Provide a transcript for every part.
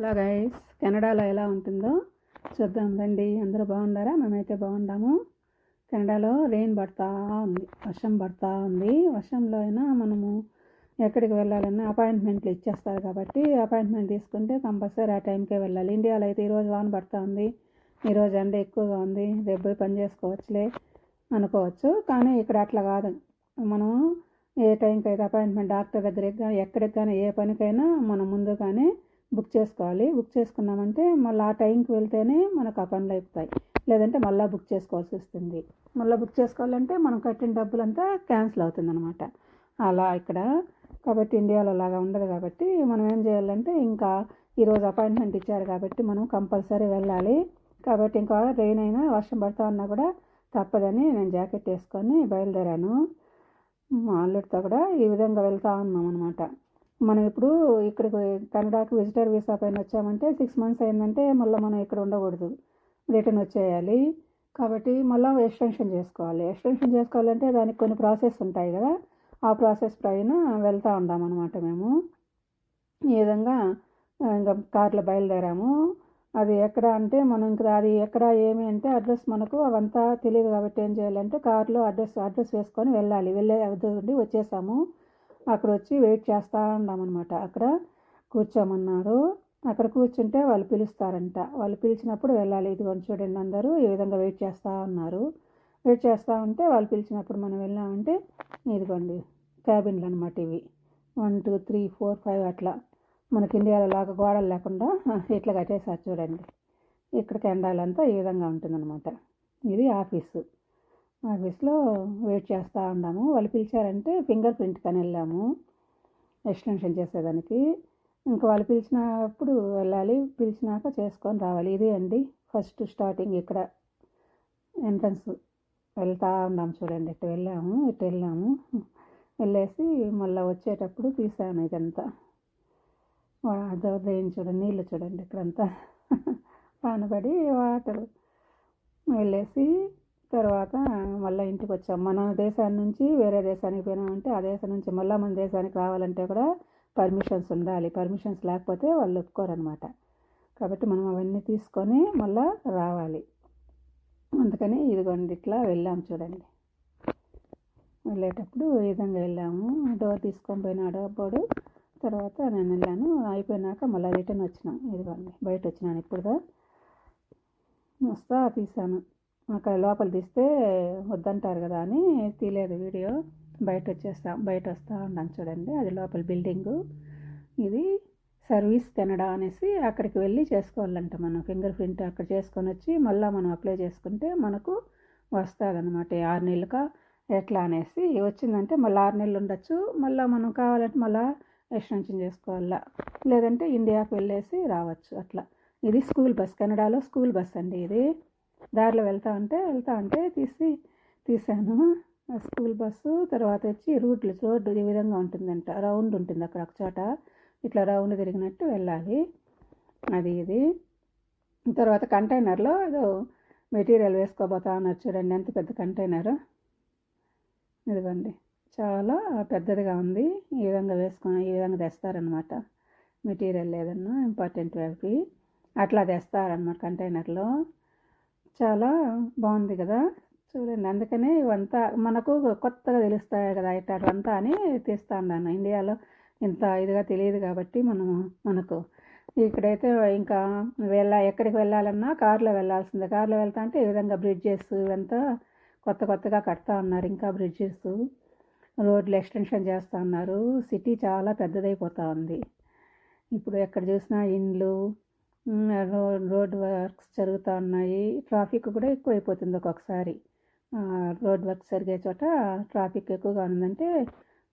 Hello guys కెనడాలో ఎలా ఉంటుందో చూద్దాం రండి. అందరూ బాగుండారా మేమైతే బాగుండాము కెనడాలో రెయిన్ పడతా ఉంది వర్షం పడతా ఉంది. వర్షంలో అయినా మనము ఎక్కడికి వెళ్ళాలన్నా అపాయింట్మెంట్లు ఇచ్చేస్తారు కాబట్టి అపాయింట్మెంట్ తీసుకుంటే కంపల్సరీ ఆ టైంకే వెళ్ళాలి. ఇండియాలో అయితే ఈరోజు వాన పడతా ఉంది. ఈరోజు ఎండ ఎక్కువగా ఉంది. రేపు పోయి పని చేసుకోవచ్చులే అనుకోవచ్చు. కానీ ఇక్కడ అట్లా కాదు. మనం ఏ టైంకి అయితే అపాయింట్మెంట్ డాక్టర్ దగ్గరికి కానీ ఎక్కడికి కానీ ఏ పనికైనా మనం ముందుగానే బుక్ చేసుకోవాలి. బుక్ చేసుకున్నామంటే మళ్ళీ ఆ టైంకి వెళ్తేనే మనకు ఆ పనులు అయిపోతాయి. లేదంటే మళ్ళీ బుక్ చేసుకోవాల్సి వస్తుంది. మళ్ళీ బుక్ చేసుకోవాలంటే మనం కట్టిన డబ్బులంతా క్యాన్సిల్ అవుతుంది అనమాట అలా ఇక్కడ. కాబట్టి ఇండియాలో లాగా ఉండదు కాబట్టి మనం ఏం చేయాలంటే ఇంకా ఈరోజు అపాయింట్మెంట్ ఇచ్చారు కాబట్టి మనం కంపల్సరీ వెళ్ళాలి. కాబట్టి ఇంకా రెయిన్ అయినా వర్షం పడతా ఉన్నా కూడా తప్పదని నేను జాకెట్ వేసుకొని బయలుదేరాను. మా అల్లుడితో కూడా ఈ విధంగా వెళ్తూ ఉన్నాం అనమాట మనం ఇప్పుడు ఇక్కడికి కెనడాకి విజిటర్ వీసా పైన వచ్చామంటే సిక్స్ మంత్స్ అయిందంటే మళ్ళీ మనం ఇక్కడ ఉండకూడదు. రిటర్న్ వచ్చేయాలి. కాబట్టి మళ్ళీ ఎక్స్టెన్షన్ చేసుకోవాలి. ఎక్స్టెన్షన్ చేసుకోవాలంటే దానికి కొన్ని ప్రాసెస్ ఉంటాయి కదా. ఆ ప్రాసెస్ పైన వెళ్తూ ఉన్నామన్నమాట మేము. ఈ విధంగా ఇంకా కార్లో బయలుదేరాము. అది ఎక్కడ అంటే మనం ఇంకా అది ఎక్కడ ఏమి అంటే అడ్రస్ మనకు అవంతా తెలియదు కాబట్టి ఏం చేయాలంటే కార్లో అడ్రస్ అడ్రస్ వేసుకొని వెళ్ళాలి. వెళ్ళే ఉండి వచ్చేసాము. అక్కడ వచ్చి వెయిట్ చేస్తూ ఉన్నామన్నమాట అక్కడ కూర్చోమన్నారు. అక్కడ కూర్చుంటే వాళ్ళు పిలుస్తారంట. వాళ్ళు పిలిచినప్పుడు వెళ్ళాలి. ఇదిగోండి చూడండి అందరూ ఈ విధంగా వెయిట్ చేస్తూ ఉన్నారు వెయిట్ చేస్తూ ఉంటే వాళ్ళు పిలిచినప్పుడు మనం వెళ్ళామంటే ఇదిగోండి క్యాబిన్లు అనమాట ఇవి. One two three four five అట్లా. మనకి ఇండియాలో లాగా గోడలు లేకుండా ఇట్లా కట్టేసారు చూడండి. ఇక్కడ కెండాలంతా ఈ విధంగా ఉంటుందన్నమాట. ఇది ఆఫీసు. ఆఫీస్లో వెయిట్ చేస్తూ ఉన్నాము వాళ్ళు పిలిచారంటే ఫింగర్ ప్రింట్ కని వెళ్ళాము. ఎక్స్టెన్షన్ చేసేదానికి. ఇంకా వాళ్ళు పిలిచినప్పుడు వెళ్ళాలి. పిలిచినాక చేసుకొని రావాలి. ఇదే అండి. ఫస్ట్ స్టార్టింగ్ ఇక్కడ ఎంట్రన్స్ వెళ్తూ ఉన్నాము చూడండి. ఇటు వెళ్ళాము ఇటు వెళ్ళాము. వెళ్ళేసి మళ్ళీ వచ్చేటప్పుడు తీసాను ఇదంతా. రెయిన్ చూడండి. నీళ్ళు చూడండి ఇక్కడంతా. పానబడి వాటర్. వెళ్ళేసి తర్వాత మళ్ళీ ఇంటికి వచ్చాం మన దేశాన్ని నుంచి వేరే దేశానికి పోయినామంటే ఆ దేశం నుంచి మళ్ళీ మన దేశానికి రావాలంటే కూడా పర్మిషన్స్ ఉండాలి. పర్మిషన్స్ లేకపోతే వాళ్ళు ఒప్పుకోరనమాట కాబట్టి మనం అవన్నీ తీసుకొని మళ్ళీ రావాలి. అందుకని ఇదిగోండి ఇట్లా వెళ్ళాం చూడండి. వెళ్ళేటప్పుడు ఈ విధంగా వెళ్ళాము. డోర్ తీసుకొని పోయినాడు అప్పుడు తర్వాత నేను వెళ్ళాను. అయిపోయినాక మళ్ళీ రిటర్న్ వచ్చినాం. ఇదిగోండి బయట వచ్చినాను ఇప్పుడుదా. మస్తా తీసాను. అక్కడ లోపల తీస్తే వద్దంటారు కదా అని తీయలేదు వీడియో. బయట వచ్చేస్తా బయట వస్తూ ఉన్నాను చూడండి. అది లోపల బిల్డింగు. ఇది సర్వీస్ కెనడా అనేసి అక్కడికి వెళ్ళి చేసుకోవాలంట మనం. ఫింగర్ ప్రింట్ అక్కడ చేసుకొని వచ్చి మళ్ళీ మనం అప్లై చేసుకుంటే మనకు వస్తుంది అనమాట ఆరు నెలలుగా ఎట్లా అనేసి. వచ్చిందంటే మళ్ళీ ఆరు నెలలు ఉండొచ్చు. మళ్ళీ మనం కావాలంటే మళ్ళీ ఎక్స్టెన్షన్ చేసుకోవాలా. లేదంటే ఇండియాకి వెళ్ళేసి రావచ్చు అట్లా. ఇది స్కూల్ బస్ కెనడాలో స్కూల్ బస్ అండి ఇది. దారిలో వెళ్తా ఉంటే వెళ్తా ఉంటే తీసి తీసాను. స్కూల్ బస్సు తర్వాత వచ్చి రూట్లు రోడ్డు ఈ విధంగా ఉంటుందంట. రౌండ్ ఉంటుంది అక్కడ ఒక చోట. ఇట్లా రౌండ్ తిరిగినట్టు వెళ్ళాలి. అది ఇది. తర్వాత కంటైనర్లో ఏదో మెటీరియల్ వేసుకోబోతా అన్నారు చూడండి. ఎంత పెద్ద కంటైనర్ ఇదిగోండి. చాలా పెద్దదిగా ఉంది. ఈ విధంగా వేసుకొని ఈ విధంగా తెస్తారనమాట మెటీరియల్ ఏదన్నా ఇంపార్టెంట్ అవి అట్లా తెస్తారనమాట కంటైనర్లో చాలా బాగుంది కదా. చూడండి అందుకనే ఇవంతా మనకు కొత్తగా తెలుస్తాయి కదా ఇట్లాంటివంతా అని తీస్తా ఉన్నాను. ఇండియాలో ఇంత ఇదిగా తెలియదు కాబట్టి మనము మనకు. ఇక్కడైతే ఇంకా వెళ్ళ ఎక్కడికి వెళ్ళాలన్నా కారులో వెళ్ళాల్సిందే. కార్లో వెళ్తా అంటే ఈ విధంగా బ్రిడ్జెస్ ఇవంతా కొత్త కొత్తగా కడతా ఉన్నారు ఇంకా బ్రిడ్జెస్. రోడ్లు ఎక్స్టెన్షన్ చేస్తూ ఉన్నారు. సిటీ చాలా పెద్దదైపోతూ ఉంది. ఇప్పుడు ఎక్కడ చూసినా ఇండ్లు రోడ్ వర్క్స్ జరుగుతూ ఉన్నాయి. ట్రాఫిక్ కూడా ఎక్కువైపోతుంది ఒక్కొక్కసారి. రోడ్ వర్క్ జరిగే చోట ట్రాఫిక్ ఎక్కువగా ఉందంటే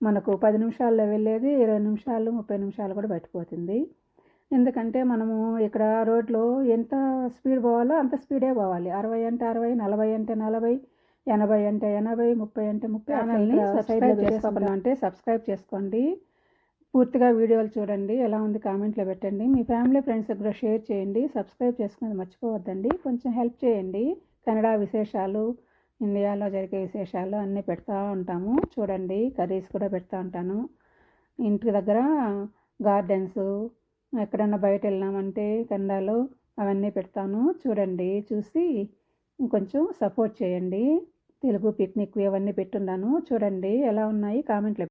మనకు పది నిమిషాల్లో వెళ్ళేది ఇరవై నిమిషాలు ముప్పై నిమిషాలు కూడా పట్టిపోతుంది. ఎందుకంటే మనము ఇక్కడ రోడ్లో ఎంత స్పీడ్ పోవాలో అంత స్పీడే పోవాలి. అరవై అంటే అరవై నలభై అంటే నలభై ఎనభై అంటే ఎనభై ముప్పై అంటే ముప్పై సబ్స్క్రైబ్ అంటే సబ్స్క్రైబ్ చేసుకోండి. పూర్తిగా వీడియోలు చూడండి ఎలా ఉంది కామెంట్లో పెట్టండి. మీ ఫ్యామిలీ ఫ్రెండ్స్ కూడా షేర్ చేయండి. సబ్స్క్రైబ్ చేసుకునేది మర్చిపోవద్దండి. కొంచెం హెల్ప్ చేయండి. కన్నడ విశేషాలు ఇండియాలో జరిగే విశేషాలు అన్నీ పెడతా ఉంటాము. చూడండి కర్రీస్ కూడా పెడతా ఉంటాను. ఇంటి దగ్గర గార్డెన్స్ ఎక్కడన్నా బయట వెళ్ళామంటే కెనడాలో అవన్నీ పెడతాను. చూడండి చూసి ఇంకొంచెం సపోర్ట్ చేయండి. తెలుగు పిక్నిక్ అవన్నీ పెట్టున్నాను. చూడండి ఎలా ఉన్నాయి కామెంట్లో